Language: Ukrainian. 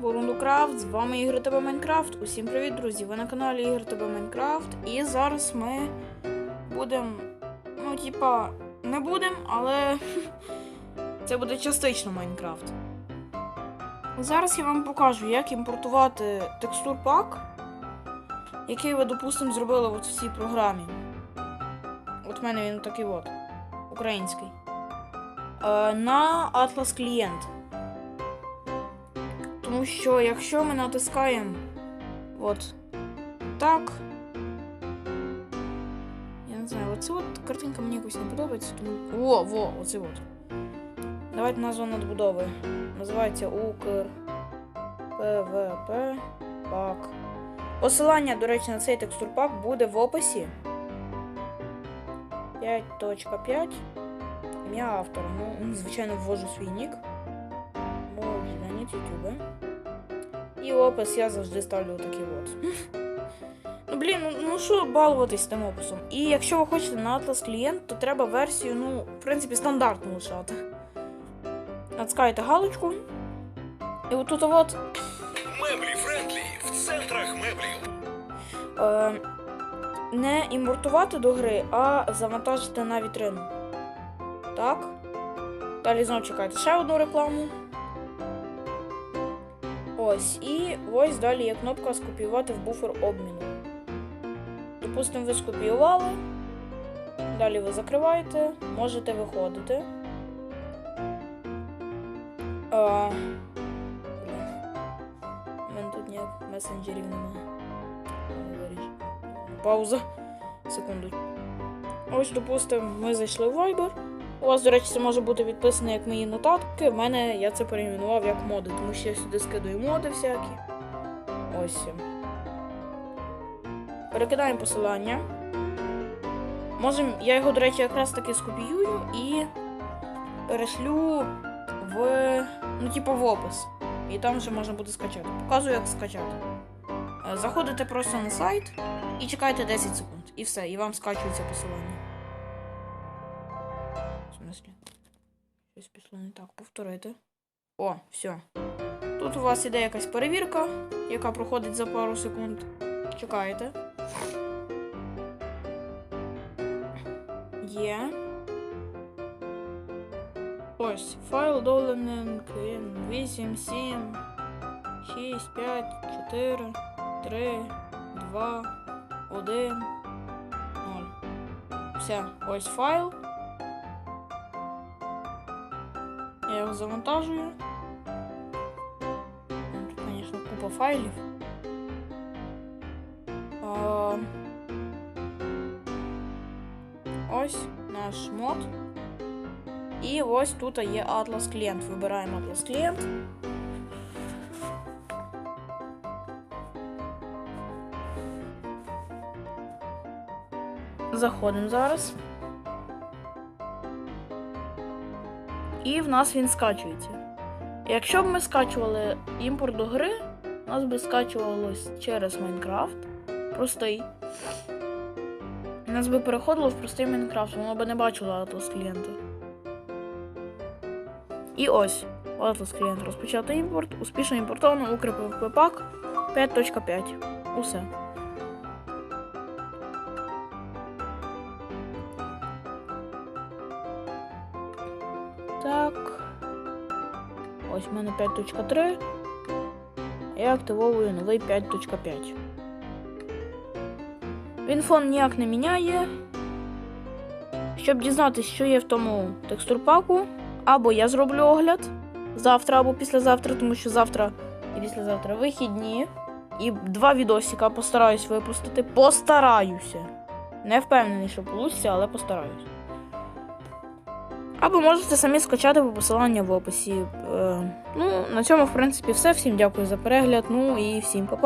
Бурундукрафт, з вами Ігор ТБ Майнкрафт. Усім привіт, друзі! Ви на каналі Ігор ТБ Майнкрафт. І зараз ми будемо. Ну, типа, не будемо, але це буде частично Майнкрафт. Зараз я вам покажу, як імпортувати текстур пак, який ви, допустимо, зробили от в цій програмі. От в мене він такий от, український. Е, на Atlas клієнт. Тому що якщо ми натискаємо от так. Я не знаю, оце от картинка мені якось не подобається, тому. Во, во, оце от. Давайте назву надбудови. Називається Укр ПВП Пак. Посилання, до речі, на цей текстурпак буде в описі. 5.5. Ім'я автора. Ну, звичайно, ввожу свій нік. Гляніть Ютубе. І опис я завжди ставлю такий от. Ну, блін, ну, ну що балуватись тим описом? І якщо ви хочете на Atlas клієнт, то треба версію, ну, в принципі, стандартну лишати. Натискаєте галочку. І отут от Меблі Френдлі в центрах меблів. е, не імпортувати до гри, а завантажити на вітрину. Так. Далі знову чекайте ще одну рекламу. Ось, і ось далі є кнопка скопіювати в буфер обміну. Допустимо, ви скопіювали. Далі ви закриваєте, можете виходити. А. У мене тут ніяк месенджерів немає. Пауза. Секунду. Ось, допустимо, ми зайшли в Viber. У вас, до речі, це може бути відписано як мої нотатки. В мене я це перейменував як моди, тому що я сюди скидаю моди всякі. Ось. Перекидаємо посилання. Можем, я його, до речі, якраз таки скопіюю і перешлю в. Ну, типу, в опис. І там вже можна буде скачати. Показую, як скачати. Е, Заходите просто на сайт і чекаєте 10 секунд. І все, і вам скачується посилання. Смислі? Щось пішло не так. Повторити. О, все. Тут у вас іде якась перевірка, яка проходить за пару секунд. Чекаєте. Є. Ось. Файл долений 8, 7, 6, 5, 4, 3, 2, 1, 0. Все, ось файл. його завантажую. Ну, Тут, звісно, купа файлів. А, Ось наш мод. І ось тут є Atlas клієнт. Вибираємо Atlas клієнт. Заходимо зараз. І в нас він скачується. Якщо б ми скачували імпорт до гри, у нас би скачувалось через Майнкрафт. Простий. У нас би переходило в простий Майнкрафт, воно би не бачило Atlas клієнта. І ось. Atlas клієнт розпочати імпорт. Успішно імпортовано укріпив пак 5.5. Усе. Так. Ось в мене 5.3. Я активовую новий 5.5. Він фон ніяк не міняє. Щоб дізнатися, що є в тому текстурпаку, або я зроблю огляд завтра або післязавтра, тому що завтра і післязавтра вихідні. І два відосика постараюсь випустити. Постараюся. Не впевнений, що вийде, але постараюсь. Або можете самі скачати по посиланню в описі. Е, ну, на цьому, в принципі, все. Всім дякую за перегляд. Ну і всім па-па.